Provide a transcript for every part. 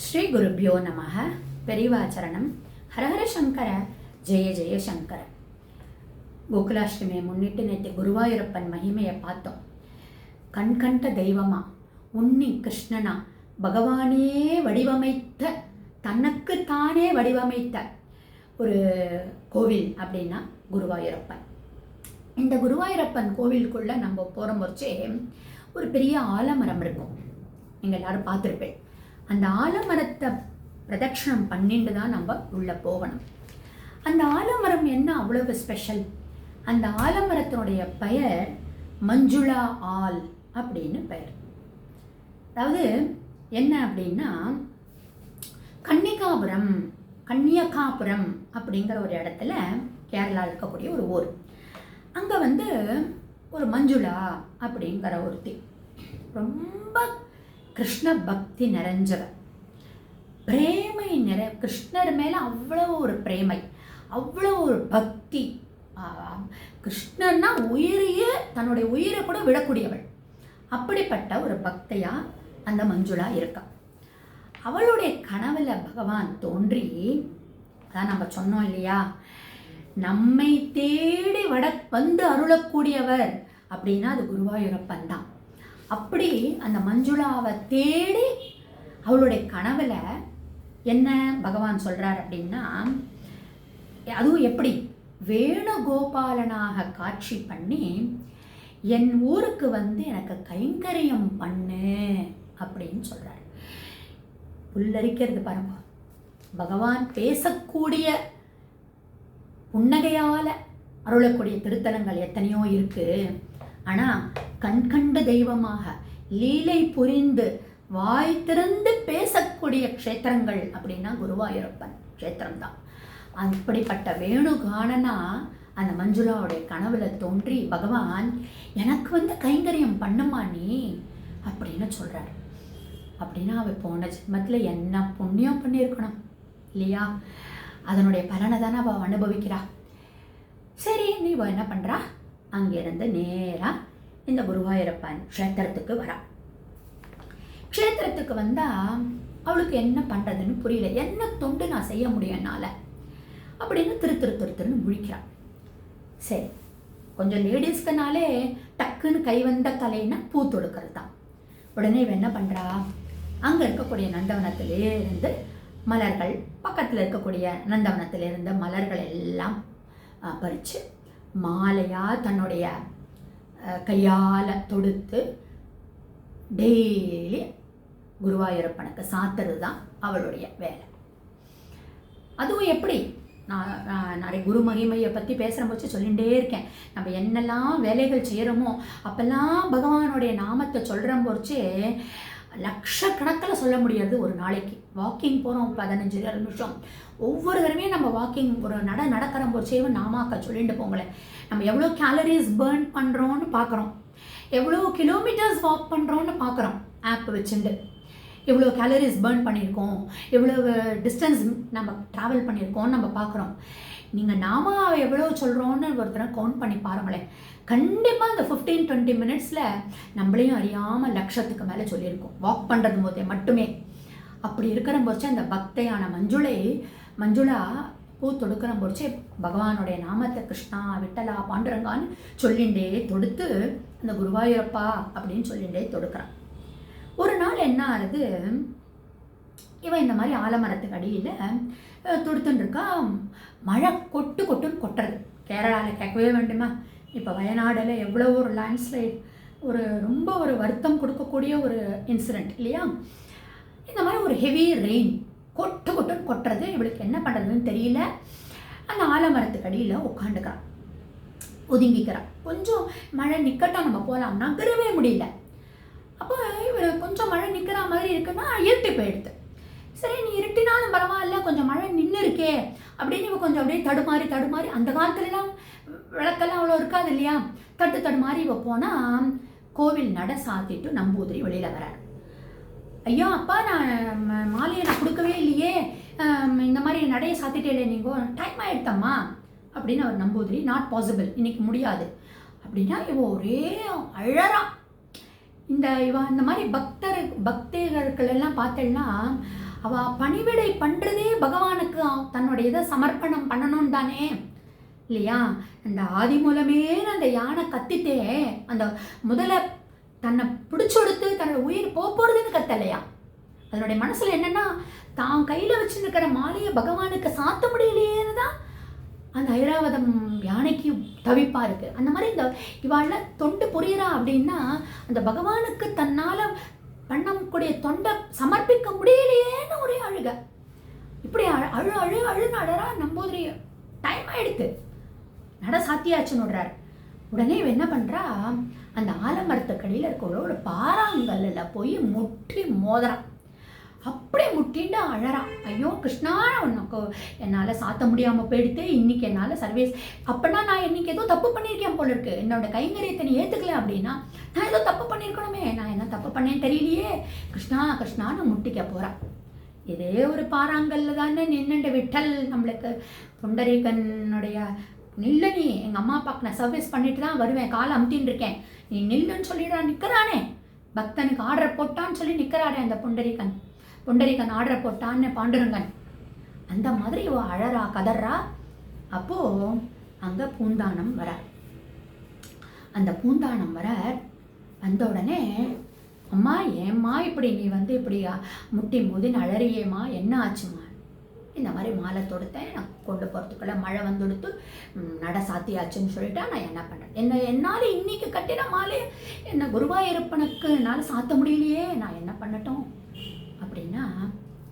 ஸ்ரீ குருப்பியோ நமக பெரிவாச்சரணம் ஹரஹர சங்கர. ஜெய ஜெய சங்கர. கோகுலாஷ்டமியை முன்னிட்டு நேற்று குருவாயூரப்பன் மகிமையை பார்த்தோம். கண் கண்ட தெய்வமா? உன்னி கிருஷ்ணனா? பகவானே வடிவமைத்த தனக்கு தானே வடிவமைத்த ஒரு கோவில் அப்படின்னா குருவாயூரப்பன். இந்த குருவாயூரப்பன் கோவிலுக்குள்ளே நம்ம போகிற முறைச்சே ஒரு பெரிய ஆலமரம் இருக்கும். நீங்கள் எல்லாரும் பார்த்துருப்பேன் அந்த ஆலமரத்தை பிரதட்சணம் பண்ணிட்டு தான் நம்ம உள்ளே போகணும். அந்த ஆலமரம் என்ன அவ்வளவு ஸ்பெஷல் அந்த ஆலமரத்தினுடைய பெயர் மஞ்சுளா ஆல் அப்படின்னு பெயர். அதாவது என்ன அப்படின்னா கன்னிகாபுரம் கன்னியகாபுரம் அப்படிங்கிற ஒரு இடத்துல கேரளா இருக்கக்கூடிய ஒரு ஊர். அங்கே வந்து ஒரு மஞ்சுளா அப்படிங்கிற ஒருத்தி. ரொம்ப கிருஷ்ண பக்தி நிறைஞ்சவ. பிரேமை நிறை கிருஷ்ணர் மேலே அவ்வளோ ஒரு பிரேமை அவ்வளோ ஒரு பக்தி. கிருஷ்ணன்னா உயிரையே தன்னுடைய உயிரை கூட விடக்கூடியவள். அப்படிப்பட்ட ஒரு பக்தையா அந்த மஞ்சுளா இருக்கா. அவளுடைய கனவுல பகவான் தோன்றி அதான் நம்ம சொன்னோம் இல்லையா நம்மை தேடி வட வந்து அருளக்கூடியவர் அப்படின்னா அது குருவாயூரப்பன் தான். அப்படி அந்த மஞ்சுளாவை தேடி அவளுடைய கனவில் என்ன பகவான் சொல்கிறார் அப்படின்னா அதுவும் எப்படி? வேணுகோபாலனாக காட்சி பண்ணி என் ஊருக்கு வந்து எனக்கு கைங்கரியம் பண்ணு அப்படின்னு சொல்கிறார் புல்லரிக்கிறது பாருங்க. பகவான் பேசக்கூடிய புன்னகையால் அருளக்கூடிய திருத்தலங்கள் எத்தனையோ இருக்குது ஆனால் கண்கண்ட தெய்வமாக லீலை புரிந்து வாய் திறந்து பேசக்கூடிய க்ஷேத்திரங்கள் அப்படின்னா குருவாயூரப்பன் க்ஷேத்திரம் தான் அப்படிப்பட்ட வேணுகானனா அந்த மஞ்சுளாவுடைய கனவுல தோன்றி பகவான் எனக்கு வந்து கைங்கரியம் பண்ணுமா நீ? அப்படின்னு சொல்கிறார் அப்படின்னா அவள் போன ஜென்மத்தில் என்ன புண்ணியம் பண்ணியிருக்கணும் இல்லையா? அதனுடைய பலனை தானே அவள் அனுபவிக்கிறா. சரி நீ என்ன பண்ணுறா அங்கேருந்து நேராக இந்த குருவாயூரப்பன் க்ஷேத்திரத்துக்கு வரா. க்ஷேத்திரத்துக்கு வந்தால் அவளுக்கு என்ன பண்ணுறதுன்னு புரியல. என்ன தொண்டு நான் செய்ய முடியும் என்னால்? அப்படின்னு திரு திரு திரு திருன்னு முழிக்கிறான் சரி கொஞ்சம் லேடிஸ்க்குனாலே டக்குன்னு கை வந்த கலைன்னா பூ தொடுக்கிறது தான் உடனே இவன் என்ன பண்ணுறா அங்கே இருக்கக்கூடிய நந்தவனத்திலேருந்து மலர்கள் பக்கத்தில் இருக்கக்கூடிய நந்தவனத்திலேருந்து மலர்கள் எல்லாம் பறித்து மாலையாக தன்னுடைய கையால் தொடுத்து டெய்லி குருவாயூரப்பனுக்கு சாத்துறது தான் அவளுடைய வேலை. அதுவும் எப்படி? நான் நிறைய குரு மகிமையை பற்றி பேசுகிற போச்சு சொல்லிகிட்டே இருக்கேன். நம்ம என்னெல்லாம் வேலைகள் செய்கிறோமோ அப்போல்லாம் பகவானுடைய நாமத்தை சொல்கிற போச்சே லட்சக்கணக்கில் சொல்ல முடியாது ஒரு நாளைக்கு. வாக்கிங் போகிறோம் பதினஞ்சு இருபது நிமிஷம். ஒவ்வொரு தடவையும் நம்ம வாக்கிங் ஒரு நட நடக்கிற போச்சேவை நாமாக்கா சொல்லிட்டு போங்களேன். நம்ம எவ்வளோ கேலரிஸ் பேர்ன் பண்ணுறோன்னு பார்க்குறோம். எவ்வளோ கிலோமீட்டர்ஸ் வாக் பண்ணுறோன்னு பார்க்குறோம். ஆப் வச்சுட்டு எவ்வளோ கேலரிஸ் பேர்ன் பண்ணியிருக்கோம். எவ்வளோ டிஸ்டன்ஸ் நம்ம ட்ராவல் பண்ணியிருக்கோம்னு நம்ம பார்க்குறோம். நீங்கள் நாம எவ்வளோ சொல்கிறோன்னு ஒருத்தரை கவுண்ட் பண்ணி பாருங்களேன். கண்டிப்பாக இந்த ஃபிஃப்டீன் டுவெண்ட்டி மினிட்ஸில் நம்மளையும் அறியாமல் லட்சத்துக்கு மேலே சொல்லியிருக்கோம். வாக் பண்ணுறது போதே மட்டுமே. அப்படி இருக்கிற போச்சு அந்த பக்தையான மஞ்சுளை மஞ்சுளா பூ தொடுக்கிற போச்சு பகவானுடைய நாமத்தை கிருஷ்ணா விட்டலா பாண்டுரங்கான்னு சொல்லிண்டே தொடுத்து அந்த குருவாயூரப்பா அப்படின்னு சொல்லிண்டே தொடுக்கிறான். ஒரு நாள் என்ன ஆகுது? இவன் இந்த மாதிரி ஆலமரத்துக்கு அடியில் துடுத்துன்னு இருக்கா மழை கொட்டு கொட்டுன்னு கொட்டுறது. கேரளாவில் கேட்கவே வேண்டுமா? இப்போ வயநாடில் எவ்வளோ ஒரு லேண்ட்ஸ்லைட் ஒரு ரொம்ப ஒரு வருத்தம் கொடுக்கக்கூடிய ஒரு இன்சிடெண்ட் இல்லையா? இந்த மாதிரி ஒரு ஹெவி ரெயின் கொட்டு கொட்டுன்னு கொட்டுறது. இவளுக்கு என்ன பண்ணுறதுன்னு தெரியல. அந்த ஆலமரத்துக்கு அடியில் உட்காந்துக்கிறான் ஒதுங்கிக்கிறான் கொஞ்சம் மழை நிற்கட்டும் நம்ம போகலாம் நகரவே முடியல. அப்போ இவர் கொஞ்சம் மழை நிற்கிற மாதிரி இருக்குன்னா இருட்டி போயிடுது. சரி நீ இருட்டினாலும் பரவாயில்ல கொஞ்சம் மழை நின்று இருக்கே அப்படின்னு இவ கொஞ்சம் அப்படியே தடுமாறி தடுமாறி அந்த காலத்துலலாம் விளக்கெல்லாம் அவ்வளோ இருக்காது இல்லையா? தட்டு தடுமாறி இவ போனால் கோவில் நட சாத்திட்டு நம்பூதிரி வெளியில் வரார். ஐயோ அப்பா நான் மாலையை நான் கொடுக்கவே இல்லையே. இந்த மாதிரி நடையை சாத்திட்டே நீங்கள் டைம் ஆயிடுத்தம்மா அப்படின்னு அவர் நம்பூதிரி நாட் பாசிபிள் இன்னைக்கு முடியாது அப்படின்னா இவ ஒரே அழறா. இந்த இவ இந்த மாதிரி பக்தர் பக்தர்கள் எல்லாம் பார்த்தேன்னா அவ பணிவிடை பண்றதே பகவானுக்கு தன்னுடைய இதை சமர்ப்பணம் பண்ணணும் தானே. இல்லையா? அந்த ஆதி மூலமே அந்த யானை கத்திட்டே அந்த முதல்ல தன்னை பிடிச்சொடுத்து தன்னோட உயிர் போக போறதுன்னு கத்தலையா? அதனுடைய மனசுல என்னன்னா தான் கையில வச்சுருக்கிற மாலையை பகவானுக்கு சாத்த முடியலையேன்னு தான் அந்த ஐராவதம் யானைக்கு தவிப்பா இருக்கு. அந்த மாதிரி இந்த இவாள தொண்டு புரியுறா அப்படின்னா அந்த பகவானுக்கு தன்னால பண்ணக்கூடிய தொண்டை சமர்ப்பிக்க முடியலையேன்னு ஒரே அழுக. இப்படி அழு அழு அழு அழுன்னு அழறா நம்பூதிரி. டைம் ஆயிடுத்து. நட சாத்தியாச்சுன்னு விடுறாரு உடனே இவ என்ன பண்ணுறா அந்த ஆலமரத்துக்கடியில் இருக்கிற ஒரு பாறாங்கல்லில் போய் முட்டி மோதுறான். அப்படியே முட்டிண்டு அழறா. ஐயோ கிருஷ்ணா உனக்கு என்னால் சாத்த முடியாமல் போயிடுத்து இன்னைக்கு என்னால் சர்வீஸ் அப்போனா நான் இன்னைக்கு ஏதோ தப்பு பண்ணியிருக்கேன் போல இருக்கு. என்னோட கைங்கரியத்தை நீ ஏற்றுக்கல அப்படின்னா நான் ஏதோ தப்பு பண்ணியிருக்கணுமே. நான் என்ன தப்பு பண்ணேன்னு தெரியலையே. கிருஷ்ணா கிருஷ்ணான்னு முட்டிக்க போகிறான் இதே ஒரு பாறாங்கல்ல தானே நின்னுண்டு விட்டல் நம்மளுக்கு. புண்டரீகனுடைய நில்லு நீ. எங்கள் அம்மா அப்பாவுக்கு நான் சர்வீஸ் பண்ணிட்டு தான் வருவேன். காலை அமுத்தின்னு இருக்கேன். நீ நில்லுன்னு சொல்லிடுறா நிற்கிறானே பக்தனுக்கு ஆர்டர் போட்டான்னு சொல்லி நிற்கிறாரே அந்த புண்டரீகன் புண்டரீகன் ஆர்டர் போட்டான்னு பாண்டுரங்கன். அந்த மாதிரி இவ அழறா கதறா? அப்போ அங்க பூந்தானம் வர அந்த பூந்தானம் வர வந்த உடனே அம்மா ஏம்மா இப்படி நீ வந்து இப்படி முட்டி மோதின்னு அழறியேம்மா என்ன ஆச்சுமா இந்த மாதிரி மாலை தொடுத்தேன். நான் கொண்டு போகிறதுக்குள்ள மழை வந்து கொடுத்து நட சாத்தியாச்சுன்னு சொல்லிட்டா நான் என்ன பண்ணுறேன் என்ன என்னால் இன்னைக்கு கட்டின மாலையை என்ன குருவாயிருப்பனுக்கு என்னால் சாத்த முடியலையே. நான் என்ன பண்ணட்டும்?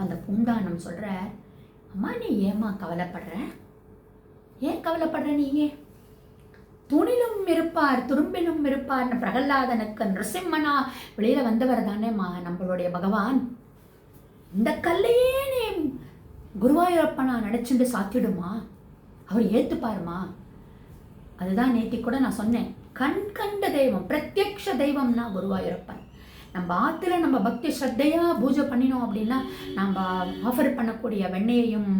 அந்த பூண்டானம் சொல்கிற அம்மா நீ ஏம்மா கவலைப்படுற? ஏன் கவலைப்படுற நீயே துணிலும் இருப்பார் துரும்பிலும் இருப்பார் பிரகல்லாதனுக்கு நிருசிம்மனா வெளியில் வந்தவர் தானே மா நம்மளுடைய பகவான். இந்த கல்லையே நீ குருவாயூரப்பனா நினச்சிட்டு சாத்திடுமா? அவர் ஏற்றுப்பாருமா அதுதான் நேத்தி கூட நான் சொன்னேன். கண் கண்ட தெய்வம் பிரத்யக்ஷ தெய்வம்னா குருவாயூரப்பன். நம்ம ஆற்றுல நம்ம பக்தி ஸ்ரத்தையாக பூஜை பண்ணினோம் அப்படின்னா நம்ம ஆஃபர் பண்ணக்கூடிய வெண்ணையையும்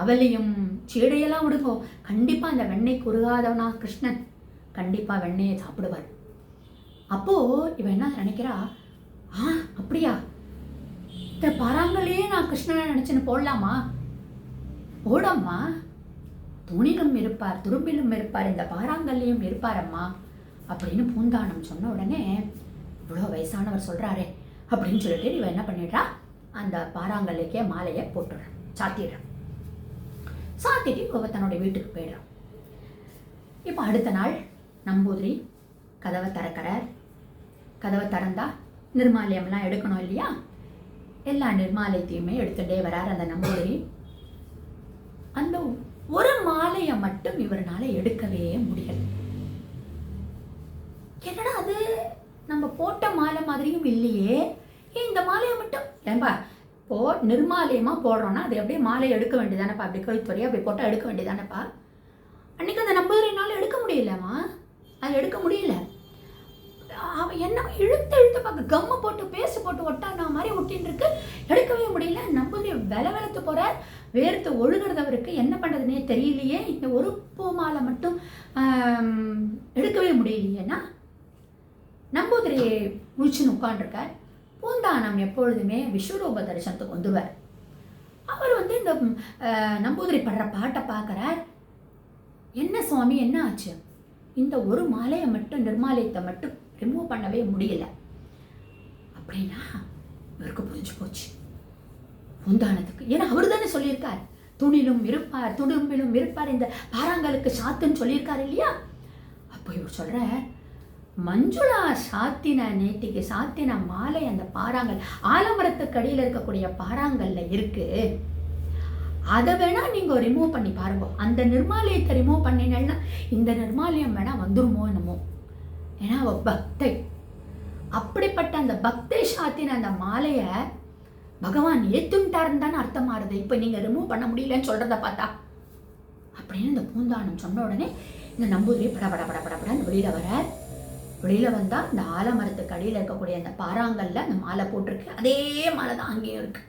அவலையும் சீடையெல்லாம் விடுவோம் கண்டிப்பாக அந்த வெண்ணெய் குறுகாதவனா கிருஷ்ணன் கண்டிப்பாக வெண்ணெயை சாப்பிடுவார். அப்போது இவன் என்ன நினைக்கிறா? ஆ அப்படியா? இந்த பாறாங்களையே நான் கிருஷ்ணனை நினச்சின்னு போடலாமா? போடம்மா. துணிலும் இருப்பார் துரும்பிலும் இருப்பார் இந்த பாறாங்கல்லையும் இருப்பாரம்மா அப்படின்னு பூந்தானம் சொன்ன உடனே இவ்வளோ வயசானவர் சொல்கிறாரே அப்படின்னு சொல்லிட்டு இவன் என்ன பண்ணிடுறா? அந்த பாறாங்கல்லுக்கே மாலையை போட்டுடுறான் சாத்திடுறான். சாத்திட்டு இவ தன்னுடைய வீட்டுக்கு போயிடுறான். இப்போ அடுத்த நாள் நம்பூதிரி கதவை திறக்கிறார். கதவை திறந்தா நிர்மாலயம்லாம் எடுக்கணும் இல்லையா? எல்லா நிர்மாலயத்தையுமே எடுத்துகிட்டே வரார் அந்த நம்பூதிரி அந்த ஒரு மாலையை மட்டும் இவர்னால எடுக்கவே முடியலை என்னடா அது நம்ம போட்ட மாலை மாதிரியும் இல்லையே. ஏன் இந்த மாலையை மட்டும் ஏன்பா இப்போ நிர்மாலயமா போடுறோம்னா அது அப்படியே மாலை எடுக்க வேண்டியதானப்பா? அப்படி கழுத்துறையா அப்படி போட்டால் எடுக்க வேண்டியதானப்பா? அன்னைக்கு அந்த நம்பூதிரினால எடுக்க முடியலம்மா. அது எடுக்க முடியல. அவன் என்ன இழுத்து இழுத்து பார்க்க கம்மு போட்டு பேசு போட்டு ஒட்டானா மாதிரி ஒட்டின்னு இருக்கு எடுக்கவே முடியல. நம்பூதிரி வில வெளுத்து போகிறார் வேர்த்து ஒழுகிறதவருக்கு என்ன பண்ணுறதுனே தெரியலையே. இந்த ஒரு பூ மாலை மட்டும் எடுக்கவே முடியலையேன்னா நம்பூதிரியை முழிச்சுன்னு உட்காண்டிருக்கார் பூந்தானம் எப்பொழுதுமே விஸ்வரூப தரிசனத்துக்கு வந்துடுவார். அவர் வந்து இந்த நம்பூதிரி படுற பாட்டை பார்க்குறார். என்ன சுவாமி என்ன ஆச்சு? இந்த ஒரு மாலையை மட்டும் நிர்மாலயத்தை மட்டும் ரிமூவ் பண்ணவே முடியல. அப்படின்னா இவருக்கு புரிஞ்சு போச்சு. பூந்தானத்துக்கு. ஏன்னா அவர் தானே சொல்லியிருக்கார். துணிலும் இருப்பார் துடும்பிலும் இருப்பார். இந்த பாறாங்கலுக்கு சாத்துன்னு சொல்லியிருக்கார் இல்லையா? அப்போ இவர் சொல்கிற மஞ்சுளா சாத்தின நேத்திக்கு சாத்தின மாலை அந்த பாறாங்கல் ஆலமரத்துக்கு அடியில் இருக்கக்கூடிய பாறாங்கல்ல இருக்கு. அதை வேணால் நீங்கள் ரிமூவ் பண்ணி பாருங்க. அந்த நிர்மாலயத்தை ரிமூவ் பண்ணினேன்னா இந்த நிர்மாலயம் வேணால் வந்துருமோ என்னமோ. ஏன்னா அவள் பக்தை. அப்படிப்பட்ட அந்த பக்தை சாத்தின அந்த மாலையை பகவான் ஏத்துட்டாருன்னு தானே அர்த்தமாறுது. இப்போ நீங்கள் ரிமூவ் பண்ண முடியலன்னு சொல்கிறத பார்த்தா. அப்படின்னு இந்த பூந்தானம் சொன்ன உடனே இந்த நம்பூதிரி பட பட பட படன்னு வெளியில வர வெளியில் வந்தால் இந்த ஆலமரத்துக்கு அடியில் இருக்கக்கூடிய அந்த பாறாங்கல்ல அந்த மாலை போட்டிருக்கு. அதே மாலை தான் அங்கேயும் இருக்குது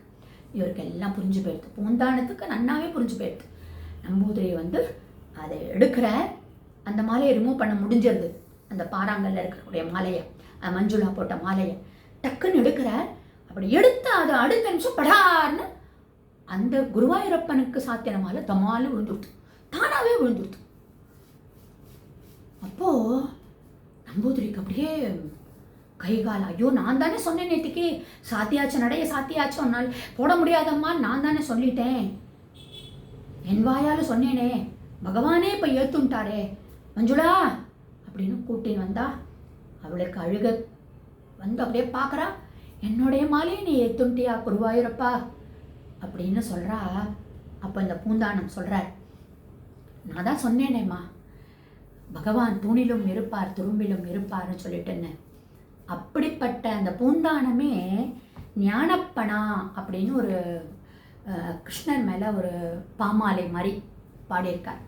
இவருக்கு எல்லாம் புரிஞ்சு போயிடுது. பூந்தானத்துக்கு நன்னாவே புரிஞ்சு போயிடுது. நம்பூதிரி வந்து அதை எடுக்கிற அந்த மாலையை ரிமூவ் பண்ண முடிஞ்சிருது. அந்த பாறாங்கல்ல இருக்கக்கூடிய மாலையை மஞ்சுளா போட்ட மாலையை டக்குன்னு எடுக்கிற அப்படி எடுத்து அது அடுத்த நிமிஷம் படார்னு அந்த குருவாயூரப்பனுக்கு சாத்தியமால தமாலும் விழுந்துடுது. தானாகவே விழுந்துடுது. அப்போது நம்பூதிரிக்கு அப்படியே கை கால் ஐயோ நான் தானே சொன்னேன் நேற்றுக்கு சாத்தியாச்சு நடைய சாத்தியாச்சு ஒன்னால் போட முடியாதம்மா நான் தானே சொல்லிட்டேன். என் வாயால் சொன்னேனே பகவானே இப்போ ஏற்றுன்ட்டாரே மஞ்சுளா அப்படின்னு கூட்டின்னு வந்தா அவளுக்கு அழுக வந்து அப்படியே பார்க்குறா என்னுடைய மாலையை நீ ஏற்றுன்ட்டியா குருவாயூரப்பா அப்படின்னு சொல்கிறா அப்போ இந்த பூந்தானம் சொல்கிறார் நான் தான் சொன்னேனேம்மா பகவான் தூணிலும் இருப்பார் துரும்பிலும் இருப்பார்னு சொல்லிட்டுன்னு அப்படிப்பட்ட அந்த பூந்தானமே ஞானப்பனா அப்படின்னு ஒரு கிருஷ்ணர் மேலே ஒரு பாமாலை மாதிரி பாடியிருக்கார்.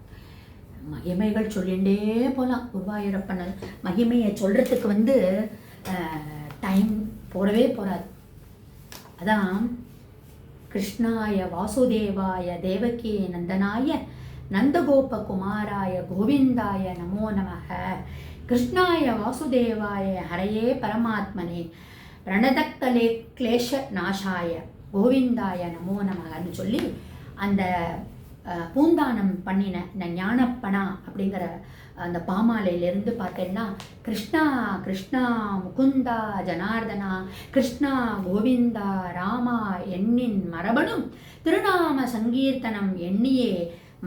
மகிமைகள் சொல்லிகிட்டே போகலாம் குருவாயூரப்பன் மகிமையை சொல்கிறதுக்கு வந்து டைம் போடவே போகாது அதான் கிருஷ்ணாய வாசுதேவாய தேவகி நந்தனாய நந்தகோபகுமாராய கோவிந்தாய நமோ நமக கிருஷ்ணாய வாசுதேவாய ஹரையே பரமாத்மனே ரணதக்கலே கிளேஷ நாசாய கோவிந்தாய நமோ நமகன்னு சொல்லி அந்த பூந்தானம் பண்ணின இந்த ஞானப்பனா அப்படிங்கிற அந்த பாமாலையிலேருந்து பார்த்தேன்னா கிருஷ்ணா கிருஷ்ணா முகுந்தா ஜனார்தனா கிருஷ்ணா கோவிந்தா ராமா எண்ணின் மரபணும் திருநாம சங்கீர்த்தனம் எண்ணியே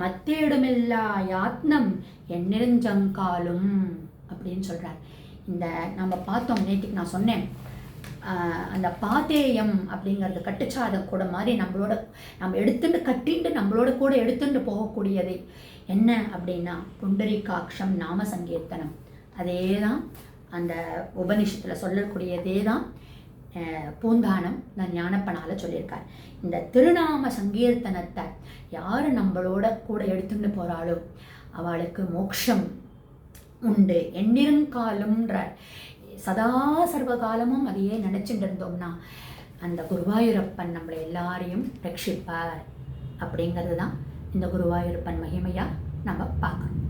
மத்தேடுமில்லா யாத்னம் எண்ணிருஞ்சங்காலும் அப்படின்னு சொல்கிறார் இந்த நம்ம பார்த்தோம் நேற்றுக்கு நான் சொன்னேன். அந்த பாத்தேயம் அப்படிங்கிறது கட்டுச்சாதம் கூட மாதிரி நம்மளோட நம்ம எடுத்துட்டு கட்டிண்டு நம்மளோட கூட எடுத்துட்டு போகக்கூடியது என்ன அப்படின்னா புண்டரிகாட்சம் நாம சங்கீர்த்தனம். அதே தான் அந்த உபனிஷத்தில் சொல்லக்கூடியதே தான் பூந்தானம் நான் ஞானப்பனால சொல்லியிருக்கார். இந்த திருநாம சங்கீர்த்தனத்தை யார் நம்மளோட கூட எடுத்துட்டு போகிறாளோ அவளுக்கு மோட்சம் உண்டு. எண்ணிருங்காலம்ன்றார் சதா சர்வகாலமும் அதையே நினச்சிட்டு இருந்தோம்னா அந்த குருவாயூரப்பன் நம்மளை எல்லாரையும் ரட்சிப்பார். அப்படிங்கிறது தான் இந்த குருவாயூரப்பன் மகிமையாக நம்ம பார்க்கணும்.